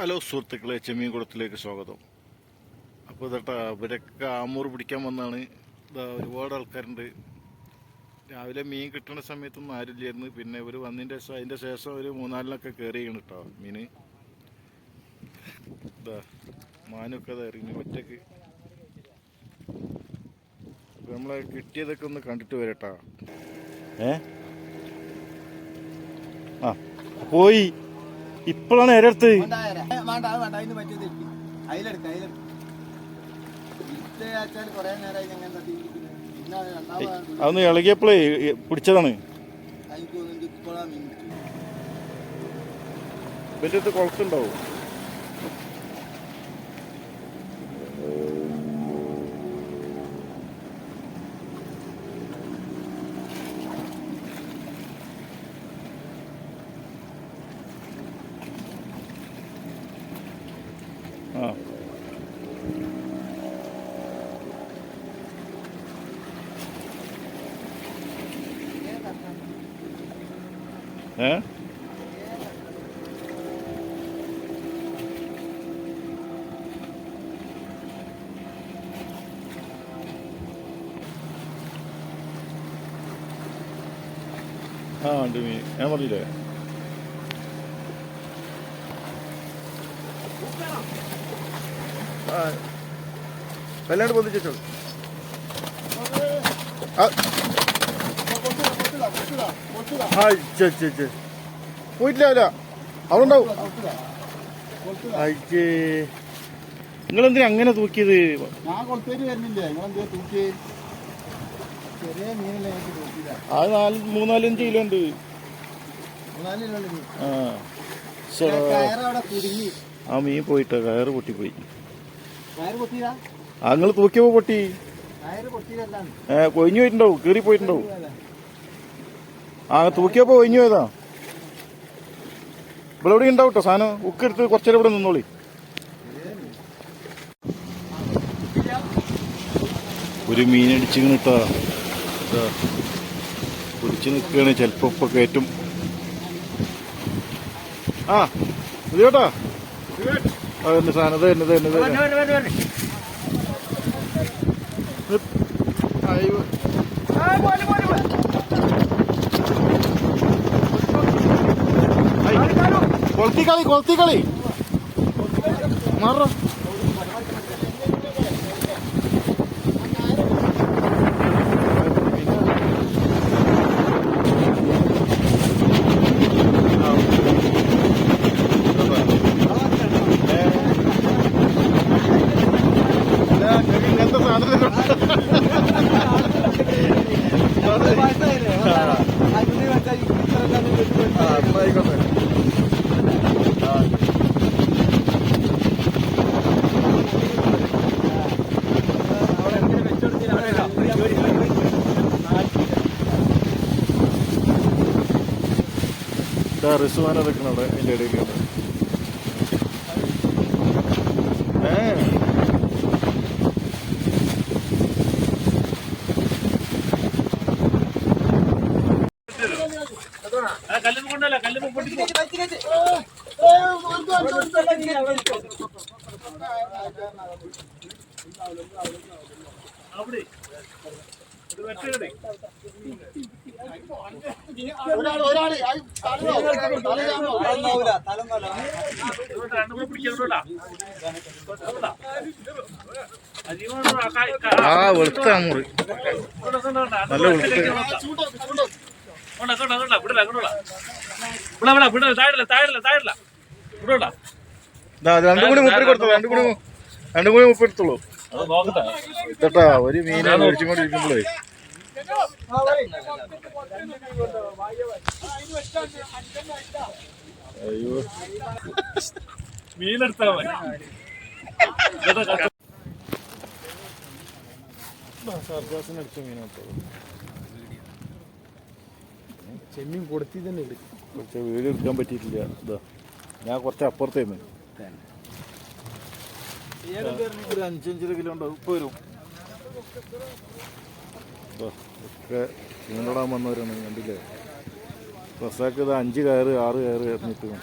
Hello സുഹൃത്തുക്കളെ ചെമ്മീൻ കുളത്തിലേക്ക് സ്വാഗതം. അപ്പോൾ ഇതട്ടാ ഇവരൊക്കെ ആമൂർ പിടിക്കാൻ വന്നാണ്. ഇതാ ഒരുപാട് ആൾക്കാരുണ്ട്. രാവിലെ മീൻ കിട്ടുന്ന സമയത്തൊന്നും ആരില്ലായിരുന്നു. പിന്നെ ഇവർ വന്നതിന്റെ അതിന്റെ ശേഷം ഒരു മൂന്നാലിനൊക്കെ കയറിയാണ് കേട്ടോ മീൻ ഇതാ മാനൊക്കെ ഇറങ്ങി ഒറ്റയ്ക്ക്. അപ്പോൾ നമ്മളെ കിട്ടിയതൊക്കെ ഒന്ന് കണ്ടിട്ട് വരട്ടാ. ഏ? ആ പോയി. ഇപ്പോഴാണ് രണ്ടാമത് അതൊന്ന് ഇളകിയപ്പോഴേ പിടിച്ചതാണ്. വലിയ കുളത്തുണ്ടാവും. ഏ? ആ ഉണ്ട് മീൻ ഞാൻ പറഞ്ഞില്ലേ? വല്ലാണ്ട് പൊതിച്ചോ ആ. പോയിട്ടില്ല കൊത്തുക. അയ്യേ നിങ്ങളെന്തിനാ അങ്ങനെ തൂക്കിയത്? ഞാൻ വരുന്നില്ലേ? നിങ്ങളെന്താ തൂക്കി ചെറിയ മീനല്ലേ അത് നാല് മൂന്നാലഞ്ച് കിലോ ഉണ്ട്. ആ. മീൻ പോയിട്ടോ കയറ് പൊട്ടിപ്പോയി. ആ നിങ്ങൾ തൂക്കിയപ്പോ പൊട്ടി. ഏ കൊഴിഞ്ഞു പോയിട്ടുണ്ടാവും കീറി പോയിട്ടുണ്ടാവും ആ തൂക്കിയപ്പോ ഒഴിഞ്ഞു പോയതാ. ഇവിടെ എവിടെ ഉണ്ടാവും കേട്ടോ സാധനം? ഉക്ക് എടുത്ത് കുറച്ചേരം ഇവിടെ നിന്നോളി. ഒരു മീൻ അടിച്ചിങ്ങനെ കേട്ടോ പിടിച്ചു നിൽക്കുകയാണ് ചിലപ്പോ ഇപ്പൊ കയറ്റും. ആ ഇത് കേട്ടാ. അതന്നെ സാധനം ഇത് തന്നെ തന്നെ തന്നെ. അയ്യോ കൊളത്തി കളി കൊളത്തി കളി. മാറ ഇങ്ങനത്തെ സാധനം ആ എന്നാ ആയിക്കോട്ടെ ആ ഇതാ റിസുവാന നിൽക്കണം അവിടെ എന്റെ ഇടയിൽ ഏ ഒരാൾ ഒരാൾ തലയാണോ തലന്നല്ല ആ വെളുത്ത മുറി. നല്ല വെളുത്ത. രണ്ടും കൂടി രണ്ടും കൂടി മു- രണ്ടും കൂടി മുപ്പരി എടുത്തോളൂ. കേട്ടാ ഒരു മീനാണ് ഒഴിച്ചുകൊണ്ടിരിക്കുമ്പോഴേ കൊണ്ട് മീനെടുത്താ മതി. സർജാസിനടുത്ത മീനാട്ടോ ചെമ്മീൻ കൊടുത്തി തന്നെ ഉണ്ട് കുറച്ച് വീഡിയോ എടുക്കാൻ പറ്റിയിട്ടില്ല. ഇതാ ഞാൻ കുറച്ച് അപ്പുറത്തേന്ന് ഒരു അഞ്ചഞ്ചര കിലോ ഉണ്ടാവും. ഇപ്പൊ വരും. ഒക്കെ മീനോടാൻ വന്നവരാണ് കണ്ടില്ലേ? റസാക്ക് ഇത് അഞ്ച് കയറ് ആറ് കയറ് നിൽക്കുന്നു